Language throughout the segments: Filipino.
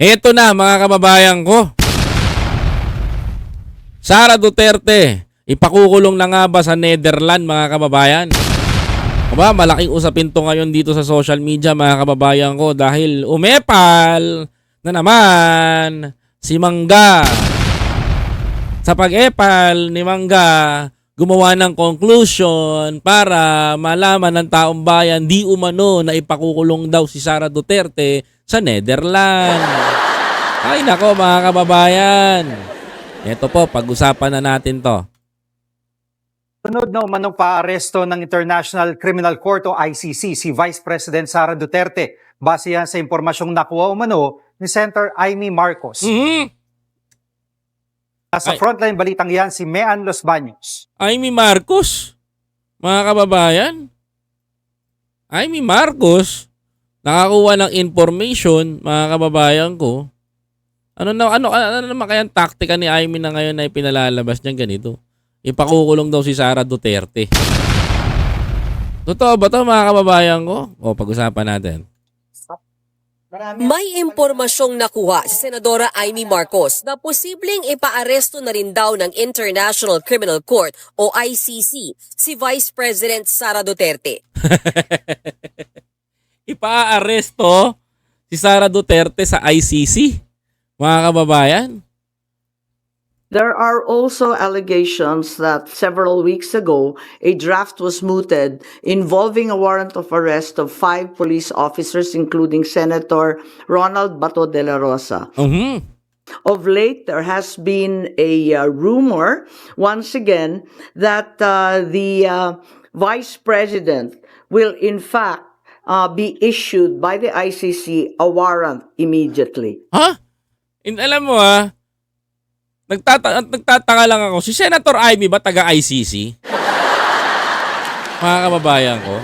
Eto na mga kababayan ko. Sara Duterte, ipakukulong na nga ba sa Netherlands mga kababayan? Aba, malaking usapin to ngayon dito sa social media mga kababayan ko dahil umepal na naman si Mangga. Sa pag-epal ni Mangga, gumawa ng conclusion para malaman ng taong bayan di umano na ipakukulong daw si Sara Duterte sa Netherlands. Ay nako mga kababayan. Ito po, pag-usapan na natin to. Sunod na umanong paaresto ng International Criminal Court o ICC si Vice President Sara Duterte base yan sa impormasyong nakuha umano ni Senator Amy Marcos. Mhm. Sa Ay. frontline balitang yan si Mean Los Baños. Amy Marcos, mga kababayan. Amy Marcos, nakakuha ng information, mga kababayan ko. Ano na ano ano naman kaya ang taktika ni Amy na ngayon na ipinalalabas niya ganito? Ipakukulong daw si Sara Duterte. Totoo ba 'to mga kababayan ko? O pag-usapan natin. May impormasyong nakuha si Senadora Amy Marcos na posibleng ipaaresto na rin daw ng International Criminal Court o ICC si Vice President Sara Duterte. Ipaaresto si Sara Duterte sa ICC. Mga kababayan. There are also allegations that several weeks ago, a draft was mooted involving a warrant of arrest of five police officers, including Senator Ronald Bato de la Rosa. Mhm. Of late, there has been a uh, rumor, once again, that uh, the uh, vice president will, in fact, uh, be issued by the ICC a warrant immediately. Ha? In, alam mo ha, nagtata nagtataka lang ako, si Senator Ivy ba taga-ICC? Mga kababayan ko.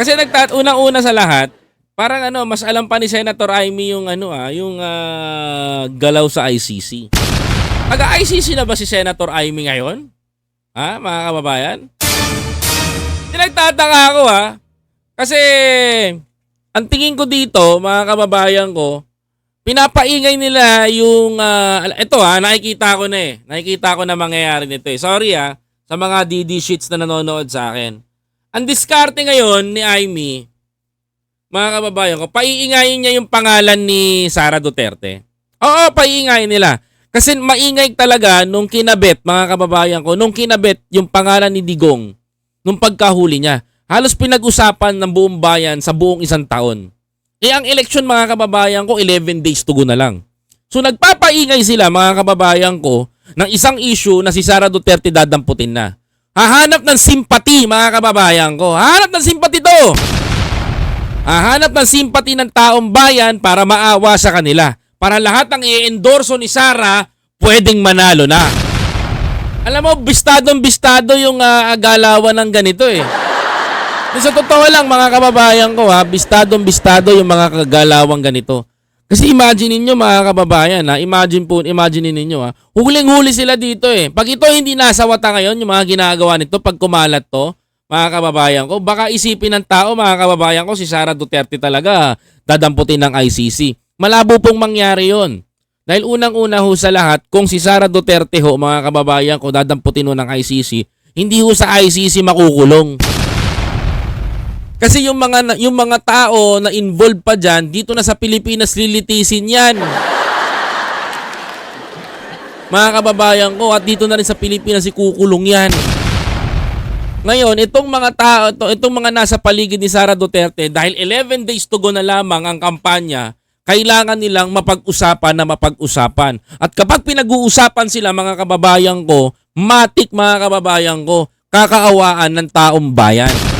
Kasi nagtat unang-una sa lahat, parang ano, mas alam pa ni Senator Amy yung ano ah, yung ah, galaw sa ICC. Taga-ICC na ba si Senator Amy ngayon? Ha, mga kababayan? Nagtataka ako ha. Kasi ang tingin ko dito, mga kababayan ko, pinapaingay nila yung ah, ito ha, nakikita ko na eh. Nakikita ko na mangyayari nito eh. Sorry ha, sa mga DD sheets na nanonood sa akin. Ang diskarte ngayon ni Amy, mga kababayan ko, paiingayin niya yung pangalan ni Sara Duterte. Oo, paiingayin nila. Kasi maingay talaga nung kinabit, mga kababayan ko, nung kinabit yung pangalan ni Digong, nung pagkahuli niya. Halos pinag-usapan ng buong bayan sa buong isang taon. Eh ang eleksyon mga kababayan ko 11 days to go na lang. So nagpapaingay sila mga kababayan ko ng isang issue na si Sara Duterte dadamputin na. Hahanap ng simpati mga kababayan ko. Hahanap ng simpati to. Hahanap ng simpati ng taong bayan para maawa sa kanila. Para lahat ng i-endorso ni Sara pwedeng manalo na. Alam mo, bistadong bistado yung ah, galawan ng ganito eh. Sa totoo lang mga kababayan ko ha, bistadong bistado yung mga kagalawang ganito. Kasi imagine niyo mga kababayan ha, imagine po, imagine ninyo ha, huling-huli sila dito eh. Pag ito hindi nasa wata ngayon, yung mga ginagawa nito, pag kumalat to, mga kababayan ko, baka isipin ng tao mga kababayan ko, si Sara Duterte talaga dadamputin ng ICC. Malabo pong mangyari yon. Dahil unang-una ho sa lahat, kung si Sara Duterte ho, mga kababayan ko, dadamputin ho ng ICC, hindi ho sa ICC makukulong. Kasi yung mga yung mga tao na involved pa diyan dito na sa Pilipinas lilitisin 'yan. Mga kababayan ko at dito na rin sa Pilipinas ikukulong 'yan. Ngayon, itong mga tao, ito, itong mga nasa paligid ni Sara Duterte dahil 11 days to go na lamang ang kampanya, kailangan nilang mapag-usapan na mapag-usapan. At kapag pinag-uusapan sila mga kababayan ko, matik mga kababayan ko, kakaawaan ng taong bayan.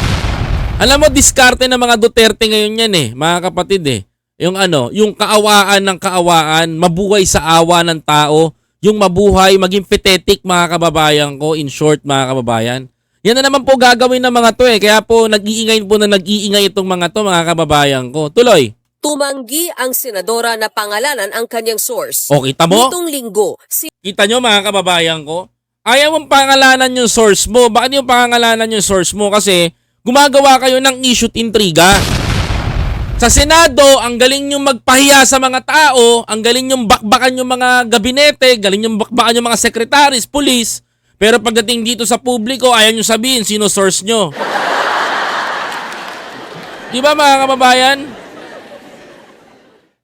Alam mo, diskarte ng mga Duterte ngayon yan eh, mga kapatid eh. Yung ano, yung kaawaan ng kaawaan, mabuhay sa awa ng tao, yung mabuhay, maging pathetic mga kababayan ko, in short mga kababayan. Yan na naman po gagawin ng mga to eh, kaya po nag-iingay po na nag-iingay itong mga to mga kababayan ko. Tuloy. Tumanggi ang senadora na pangalanan ang kanyang source. O, kita mo? Nitong linggo, si Kita nyo mga kababayan ko? Ayaw mong pangalanan yung source mo. Bakit yung pangalanan yung source mo? Kasi gumagawa kayo ng issue intriga. Sa Senado, ang galing yung magpahiya sa mga tao, ang galing yung bakbakan yung mga gabinete, galing yung bakbakan yung mga secretaries, police. Pero pagdating dito sa publiko, ayaw nyo sabihin sino source nyo. Di ba mga kababayan?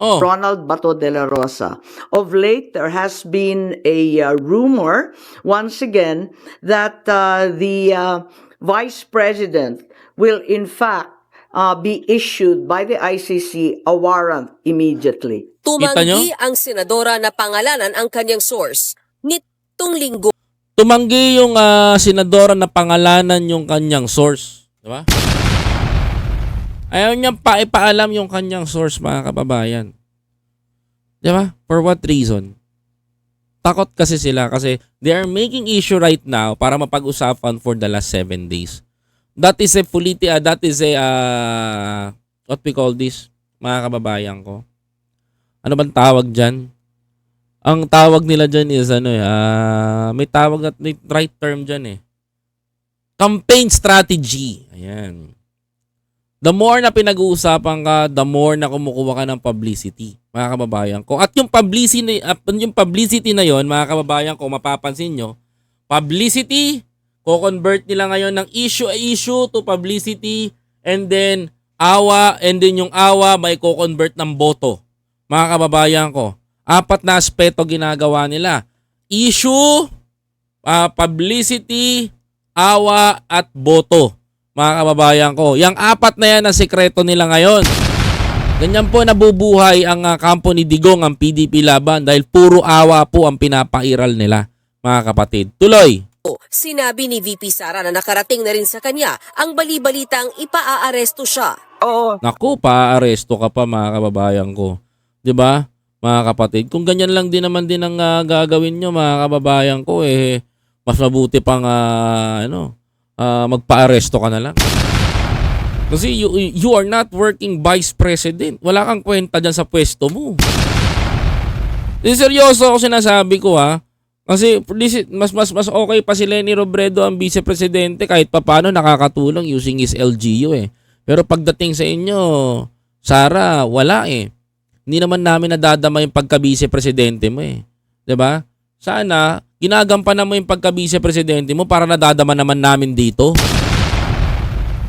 Oh. Ronald Bato de la Rosa. Of late, there has been a uh, rumor, once again, that uh, the uh, Vice President will in fact uh, be issued by the ICC a warrant immediately. Tumanggi ang senadora na pangalanan ang kanyang source nitong linggo. Tumanggi yung ah, senadora na pangalanan yung kanyang source. Di ba? Ayaw niya pa ipaalam yung kanyang source, mga kababayan. Di ba? For what reason? Takot kasi sila kasi they are making issue right now para mapag-usapan for the last seven days. That is a politi ah, that is a ah, what we call this, mga kababayan ko. Ano bang tawag dyan? Ang tawag nila dyan is ano eh, ah, may tawag at may right term dyan eh. Campaign strategy. Ayan. The more na pinag-uusapan ka, the more na kumukuha ka ng publicity, mga kababayan ko. At yung publicity, yung publicity na yon, mga kababayan ko, mapapansin nyo, publicity, ko-convert nila ngayon ng issue issue to publicity, and then awa, and then yung awa may ko-convert ng boto. Mga kababayan ko, apat na aspeto ginagawa nila. Issue, ah, publicity, awa, at boto. Mga kababayan ko, yung apat na yan ang sekreto nila ngayon. Ganyan po nabubuhay ang ah, kampo ni Digong, ang PDP laban dahil puro awa po ang pinapairal nila, mga kapatid. Tuloy! Sinabi ni VP Sara na nakarating na rin sa kanya ang bali-balitang ipaaaresto siya. Naku, paaresto ka pa mga kababayan ko. 'Di ba? Mga kapatid, kung ganyan lang din naman din ang ah, gagawin nyo mga kababayan ko eh mas mabuti pang ah, ano, ah, magpaaresto ka na lang. Kasi you, you are not working vice president. Wala kang kwenta dyan sa pwesto mo. Seryoso ako sinasabi ko ha. Kasi this is- mas mas mas okay pa si Lenny Robredo ang vice presidente kahit papano nakakatulong using his LGU eh. Pero pagdating sa inyo, Sara, wala eh. Hindi naman namin nadadama yung pagka-vice presidente mo eh. 'Di ba? Sana ginagampanan mo yung pagka-vice presidente mo para nadadama naman namin dito.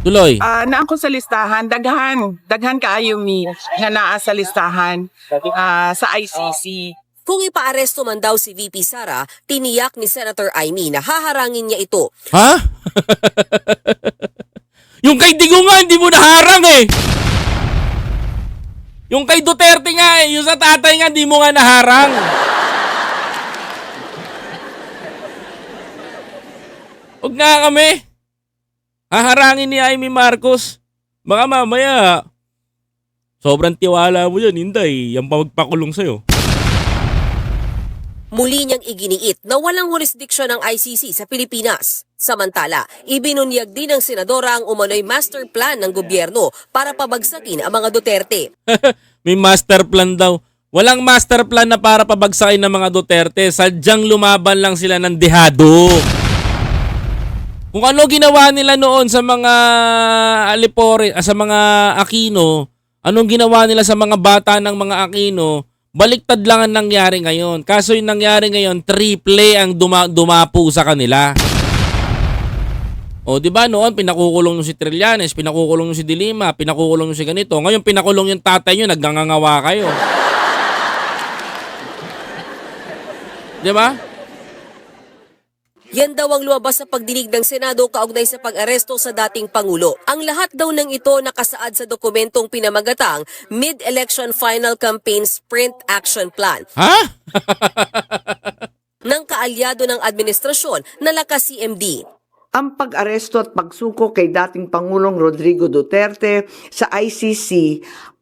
Tuloy. Ah, naa ko sa listahan, daghan, daghan kaayo mi nga naa sa listahan ah, sa ICC. Kung ipaaresto man daw si VP Sara, tiniyak ni Senator Amy na haharangin niya ito. Ha? yung kay Digo nga, hindi mo naharang eh. Yung kay Duterte nga eh, yung sa tatay nga, hindi mo nga naharang. Huwag nga kami. Haharangin ni Amy Marcos. Baka mamaya, sobrang tiwala mo yan, Inday. Yan pa magpakulong sa'yo. Muli niyang iginiit na walang jurisdiksyon ng ICC sa Pilipinas. Samantala, ibinunyag din ng senadora ang umano'y master plan ng gobyerno para pabagsakin ang mga Duterte. May master plan daw. Walang master plan na para pabagsakin ng mga Duterte. Sadyang lumaban lang sila ng dehado. Kung ano ginawa nila noon sa mga Alipore, ah, sa mga Aquino, anong ginawa nila sa mga bata ng mga Aquino, baliktad lang ang nangyari ngayon. Kaso yung nangyari ngayon, triple ang duma- dumapo sa kanila. O, di ba noon pinakukulong nyo si Trillanes, pinakukulong nyo si Dilima, pinakukulong nyo si ganito. Ngayon pinakulong yung tatay nyo, nagngangawa kayo. di ba? Yan daw ang lumabas sa pagdinig ng Senado kaugnay sa pag-aresto sa dating Pangulo. Ang lahat daw ng ito nakasaad sa dokumentong pinamagatang Mid-Election Final Campaign Sprint Action Plan Ha? ng kaalyado ng administrasyon na lakas CMD. Ang pag-aresto at pagsuko kay dating Pangulong Rodrigo Duterte sa ICC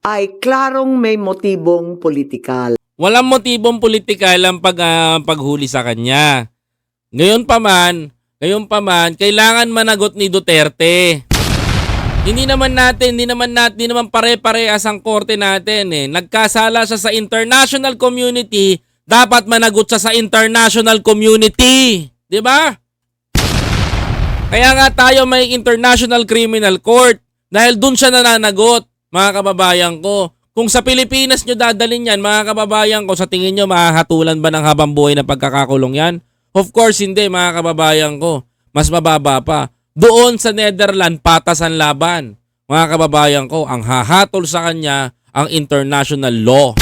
ay klarong may motibong politikal. Walang motibong politikal ang pag, ah, paghuli sa kanya. Ngayon pa man, ngayon pa man, kailangan managot ni Duterte. Hindi naman natin, hindi naman natin, hindi naman pare-parehas ang korte natin eh. Nagkasala siya sa international community, dapat managot siya sa international community. 'Di ba? Kaya nga tayo may International Criminal Court dahil dun siya nananagot. mga kababayan ko. Kung sa Pilipinas nyo dadalhin yan, mga kababayan ko, sa tingin nyo, mahahatulan ba ng habang buhay na pagkakakulong yan? Of course, hindi, mga kababayan ko. Mas mababa pa. Doon sa Netherlands, patas ang laban. Mga kababayan ko, ang hahatol sa kanya, ang international law.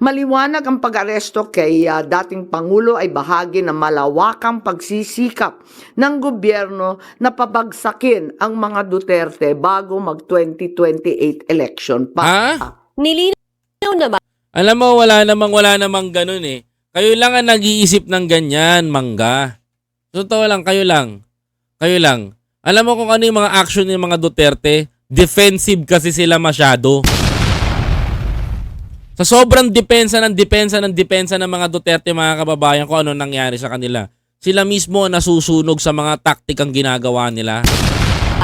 Maliwanag ang pag-aresto kay ah, dating Pangulo ay bahagi ng malawakang pagsisikap ng gobyerno na pabagsakin ang mga Duterte bago mag-2028 election pa. Ha? Nilinaw naman Alam mo, wala namang wala namang ganun eh. Kayo lang ang nag-iisip ng ganyan, mangga. Totoo lang, kayo lang. Kayo lang. Alam mo kung ano yung mga action ng mga Duterte? Defensive kasi sila masyado. Sa sobrang depensa ng depensa ng depensa ng mga Duterte, mga kababayan ko, ano nangyari sa kanila? Sila mismo ang nasusunog sa mga taktikang ginagawa nila.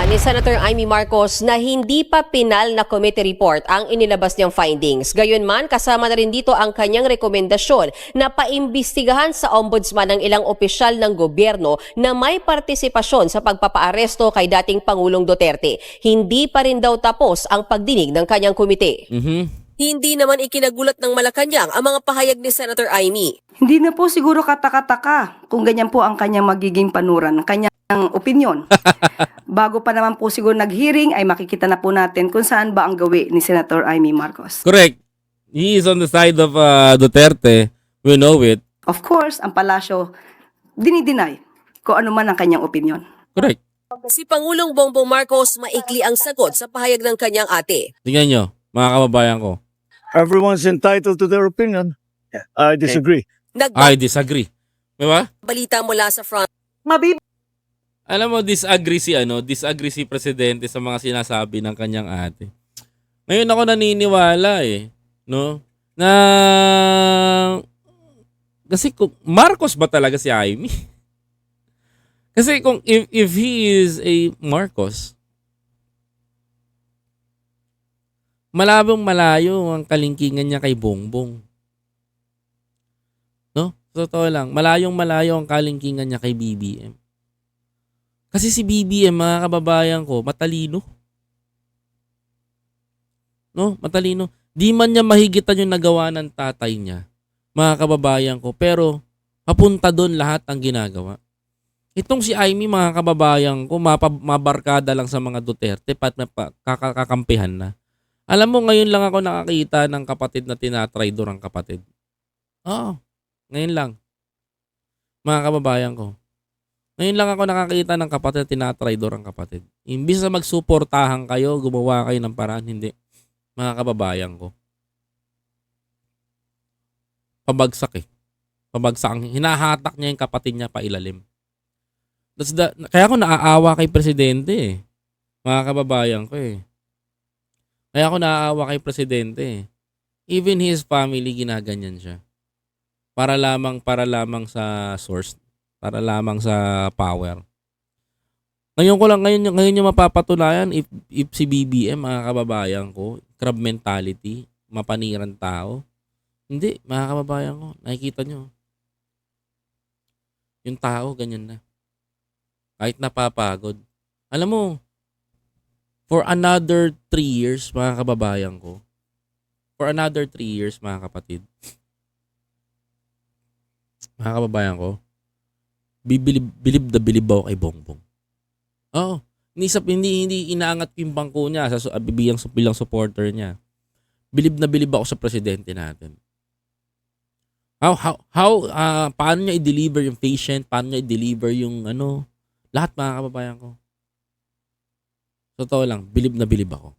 Ni Senator Amy Marcos na hindi pa pinal na committee report ang inilabas niyang findings. Gayunman, kasama na rin dito ang kanyang rekomendasyon na paimbestigahan sa ombudsman ng ilang opisyal ng gobyerno na may partisipasyon sa pagpapaaresto kay dating Pangulong Duterte. Hindi pa rin daw tapos ang pagdinig ng kanyang komite. Mhm. Hindi naman ikinagulat ng Malacanang ang mga pahayag ni Senator Amy. Hindi na po siguro kataka-taka kung ganyan po ang kanyang magiging panuran, ang kanyang opinion. Bago pa naman po siguro nag-hearing ay makikita na po natin kung saan ba ang gawi ni Senator Amy Marcos. Correct. He is on the side of uh, Duterte. We know it. Of course, ang palasyo dinideny kung ano man ang kanyang opinion. Correct. Si Pangulong Bongbong Marcos maikli ang sagot sa pahayag ng kanyang ate. Tingnan nyo, mga kababayan ko. Everyone's entitled to their opinion. I disagree. I disagree. Di ba? Nagbalita mula sa front Mabib Alam mo, disagree si ano, disagree si Presidente sa mga sinasabi ng kanyang ate. Ngayon ako naniniwala eh, no? Na kasi kung Marcos ba talaga si Amy? kasi kung if, if he is a Marcos, malabong malayo ang kalingkingan niya kay Bongbong. No? Totoo lang, malayong malayo ang kalingkingan niya kay BBM. Kasi si BBM, mga kababayan ko, matalino. No? Matalino. Di man niya mahigitan yung nagawa ng tatay niya, mga kababayan ko. Pero, papunta doon lahat ang ginagawa. Itong si Amy, mga kababayan ko, mapa, mabarkada lang sa mga Duterte, pat mapa, kakakampihan na. Alam mo, ngayon lang ako nakakita ng kapatid na tinatraidor ang kapatid. Oo. Ngayon lang. Mga kababayan ko. Ngayon lang ako nakakita ng kapatid na tinatraidor ang kapatid. Imbis na magsuportahan kayo, gumawa kayo ng paraan, hindi. Mga kababayan ko. Pabagsak eh. Pabagsak. Hinahatak niya yung kapatid niya pa ilalim. That's the, kaya ako naaawa kay presidente eh. Mga kababayan ko eh. Kaya ako naaawa kay presidente eh. Even his family ginaganyan siya. Para lamang para lamang sa source para lamang sa power. Ngayon ko lang ngayon ngayon yung mapapatunayan if if si BBM mga kababayan ko, crab mentality, mapaniran tao. Hindi, mga kababayan ko, nakikita nyo. Yung tao, ganyan na. Kahit napapagod. Alam mo, for another three years, mga kababayan ko, for another three years, mga kapatid, mga kababayan ko, bibilib, bilib na bilib ako kay Bongbong. Oo. Hindi, sa, hindi, hindi inaangat yung bangko niya sa su- bibilang, bilang supporter niya. Bilib na bilib ako sa presidente natin. How, how, how, ah, paano niya i-deliver yung patient, paano niya i-deliver yung ano, lahat mga kababayan ko. Totoo lang, bilib na bilib ako.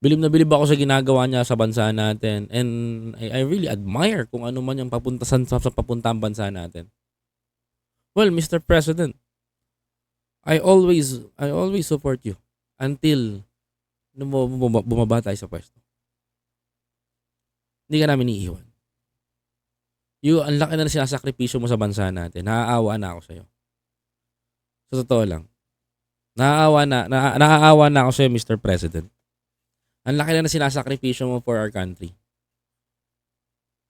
Bilib na bilib ako sa ginagawa niya sa bansa natin. And I, I really admire kung ano man yung papunta sa, sa papuntang bansa natin. Well, Mr. President, I always I always support you until bumaba tayo sa pwesto. Hindi ka namin iiwan. You, ang laki na sinasakripisyo mo sa bansa natin. Naaawa na ako sa'yo. Sa totoo lang. Naaawa na, na, naaawa na ako sa'yo, Mr. President. Ang laki na na sinasakripisyo mo for our country.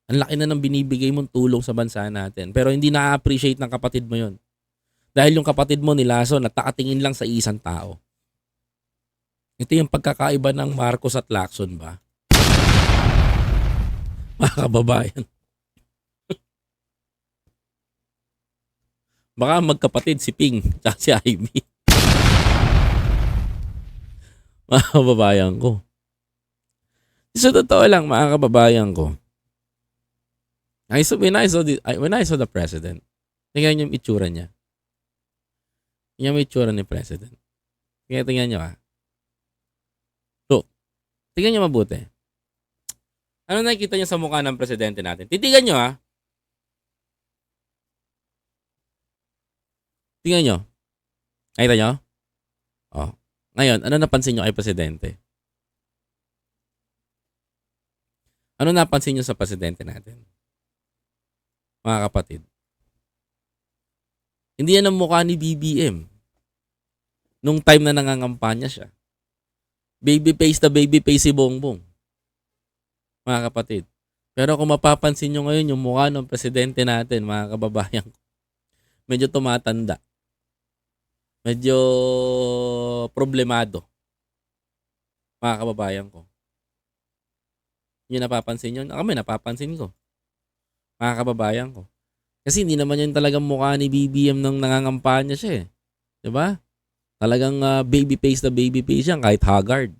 Ang laki na ng binibigay mong tulong sa bansa natin. Pero hindi na-appreciate ng kapatid mo yon. Dahil yung kapatid mo nilaso, natakatingin lang sa isang tao. Ito yung pagkakaiba ng Marcos at Lacson ba? Mga kababayan. Baka magkapatid si Ping at si Ivy. Mga kababayan ko. Sa totoo lang, mga kababayan ko, I saw, when, I saw the, I- when I saw the president, tingnan yung itsura niya. Mo yung itsura ni president. Kaya tingnan nyo ah. Look, tingnan nyo mabuti. Ano nakikita niyo sa mukha ng presidente natin? Titigan nyo ah. Tingnan nyo. Nakita nyo? Oh. Ngayon, ano napansin nyo kay presidente? Ano napansin nyo sa presidente natin? Mga kapatid. Hindi yan ang mukha ni BBM. Nung time na nangangampanya siya. Baby face na baby face si Bongbong. Mga kapatid. Pero kung mapapansin nyo ngayon yung mukha ng presidente natin, mga kababayan ko, medyo tumatanda. Medyo problemado. Mga kababayan ko. Yung napapansin nyo, kami napapansin ko. Mga kababayan ko. Kasi hindi naman yun talagang mukha ni BBM nung nangangampanya siya eh. ba? Talagang ah, baby face na baby face yan kahit haggard.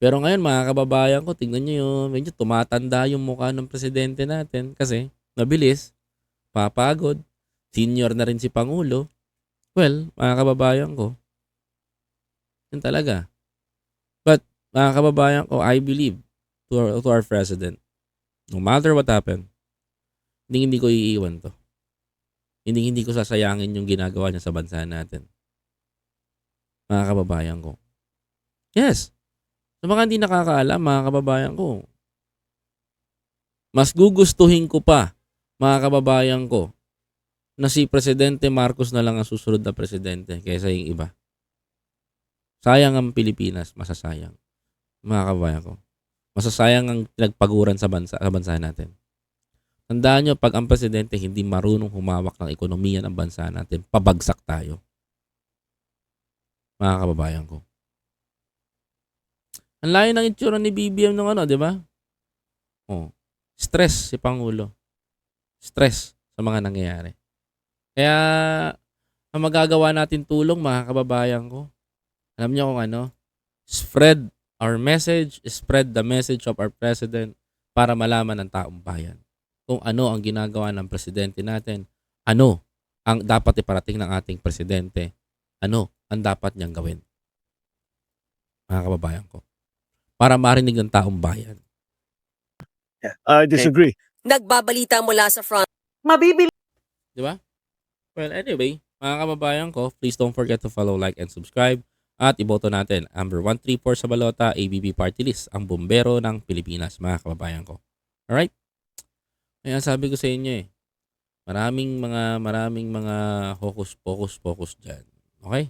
Pero ngayon mga kababayan ko, tingnan nyo yun, medyo tumatanda yung mukha ng presidente natin kasi mabilis, papagod, senior na rin si Pangulo. Well, mga kababayan ko, yun talaga. But mga kababayan ko, I believe to our, to our president, no matter what happened, hindi hindi ko iiwan to. Hindi hindi ko sasayangin yung ginagawa niya sa bansa natin. Mga kababayan ko. Yes. Sa mga hindi nakakaalam, mga kababayan ko, mas gugustuhin ko pa, mga kababayan ko, na si Presidente Marcos na lang ang susunod na presidente kaysa yung iba. Sayang ang Pilipinas, masasayang. Mga kababayan ko. Masasayang ang pinagpaguran sa bansa, sa bansa natin. Tandaan nyo, pag ang presidente hindi marunong humawak ng ekonomiya ng bansa natin, pabagsak tayo. Mga kababayan ko. Ang layo ng itsura ni BBM nung ano, di ba? Oh, stress si Pangulo. Stress sa mga nangyayari. Kaya, ang magagawa natin tulong, mga kababayan ko, alam niyo kung ano, spread our message, spread the message of our president para malaman ng taong bayan kung ano ang ginagawa ng presidente natin, ano ang dapat iparating ng ating presidente, ano ang dapat niyang gawin. Mga kababayan ko. Para marinig ng taong bayan. I disagree. Nagbabalita mula sa front Mabibili Di ba? Well, anyway, mga kababayan ko, please don't forget to follow, like, and subscribe. At iboto natin, Amber 134 sa balota, ABB Party List, ang bombero ng Pilipinas, mga kababayan ko. Alright? Kaya sabi ko sa inyo eh, maraming mga, maraming mga hocus pocus pocus dyan. Okay?